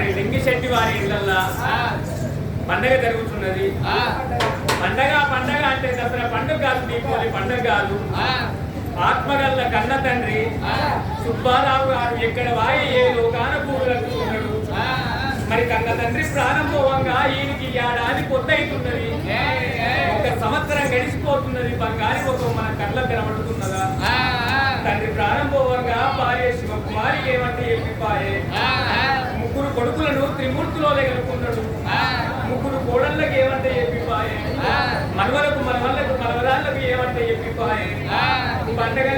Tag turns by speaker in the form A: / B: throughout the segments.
A: మరి లింగిశెట్టి వారి ఇళ్ళల్లా పండగ జరుగుతున్నది. పండగ పండగ అంటే దసరా పండుగ కాదు దీపావళి పండుగ కాదు. ఆత్మగల్ల కన్న తండ్రి సుబ్బారావు గారు ఎక్కడ వాయి ఏ లోకాన ఉన్నాడు. మరి కన్న తండ్రి ప్రాణం పోవంగా ఈయనకి ఏడాది కొత్త అవుతున్నది ఒక సంవత్సరం గడిచిపోతున్నది. బంగారి ఒక మన కళ్ళ కనబడుతున్నదా? తండ్రి ప్రాణం పోవంగా భార్య శివకుమారి ఏమంటే ముగ్గురు కొడుకులను త్రిమూర్తిలో ఎదుర్కొన్నాడు ముగ్గురు కోడళ్ళకి ఏమంటే చెప్పిపాయే? మనవలకు మనవళ్ళకు మనవరాళ్ళకు ఏమంటే చెప్పిపాయే? పండగ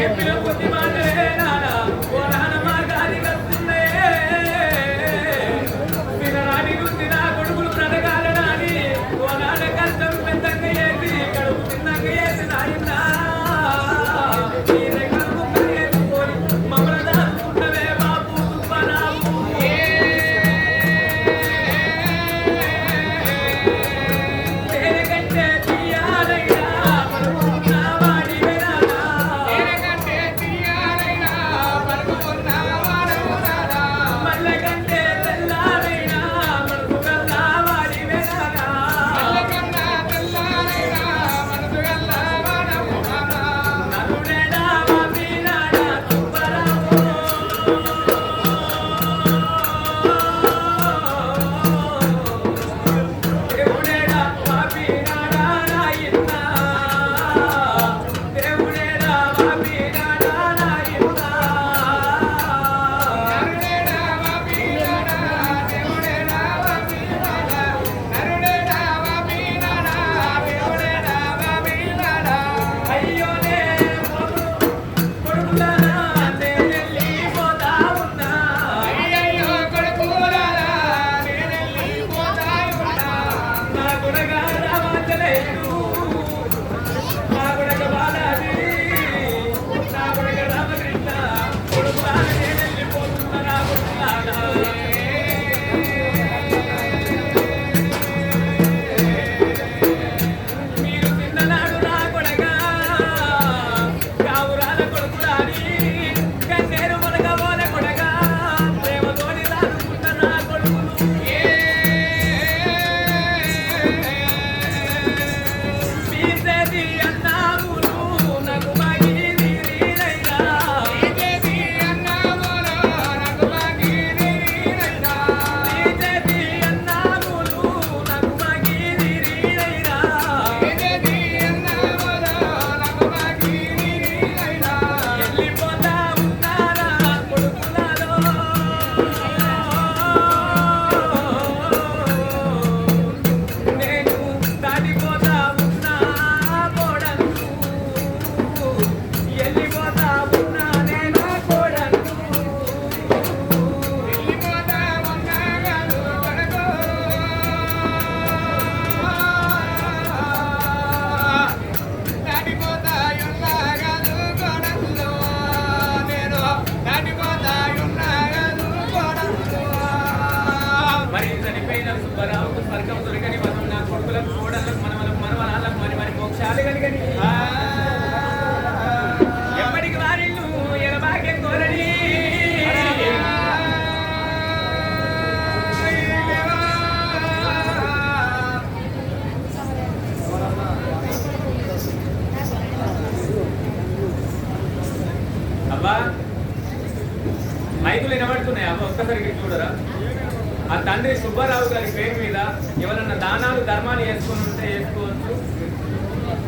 A: Yeah, we don't want to. స్వర్గం దొరకని మనం నా కొడుకులకు కోడళ్ళకు మన మన వాళ్ళకు మరి మరి మోక్షాలు కలిగని తండ్రి సుబ్బారావు గారి పేరు మీద ఎవరన్నా దానాలు ధర్మాలు వేసుకొని ఉంటే చేసుకోవచ్చు.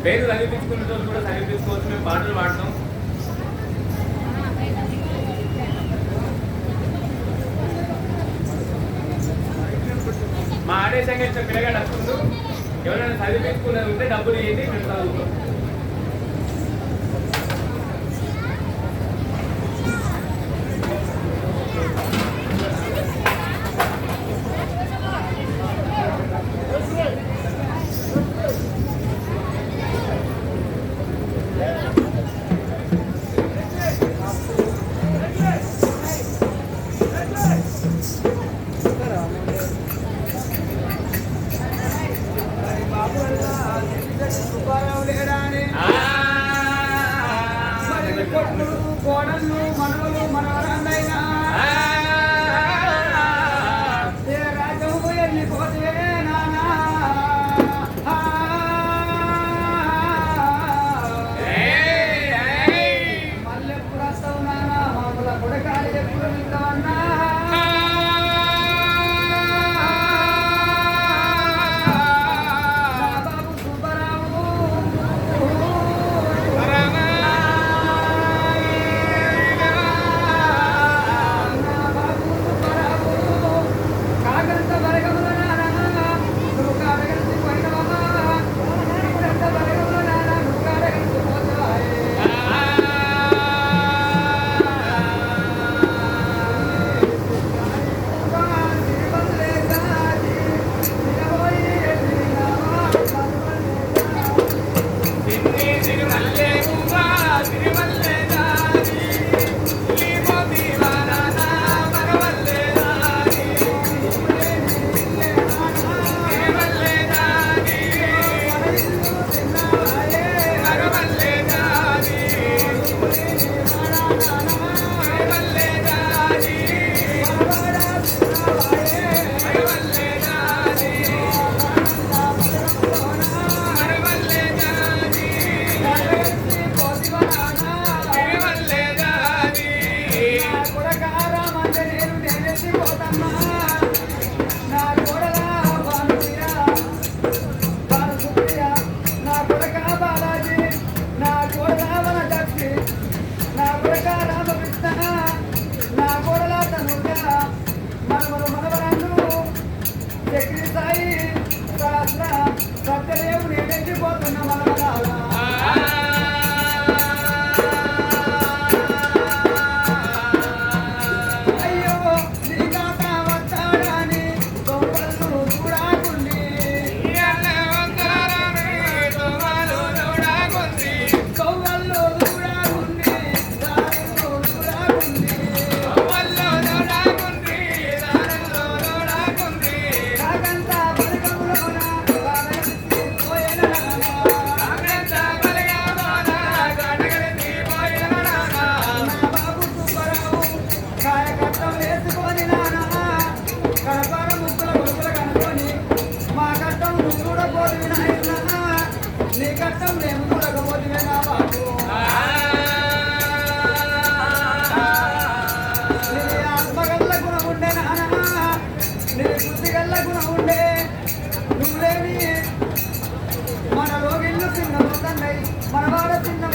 A: పేరు చదివించుకునే వాళ్ళు కూడా చదివించుకోవచ్చు. మేము పాటలు పాడతాం. మా ఆదేశంగా ఇచ్చిన పిల్లగాడు వస్తుండు. ఎవరైనా చదివించుకునేది ఉంటే డబ్బులు ఇవ్వండి మేము చదువుతాం.
B: മഹാഭാരതത്തിന്റെ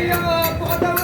B: Kaya
A: mga
B: pakatawa!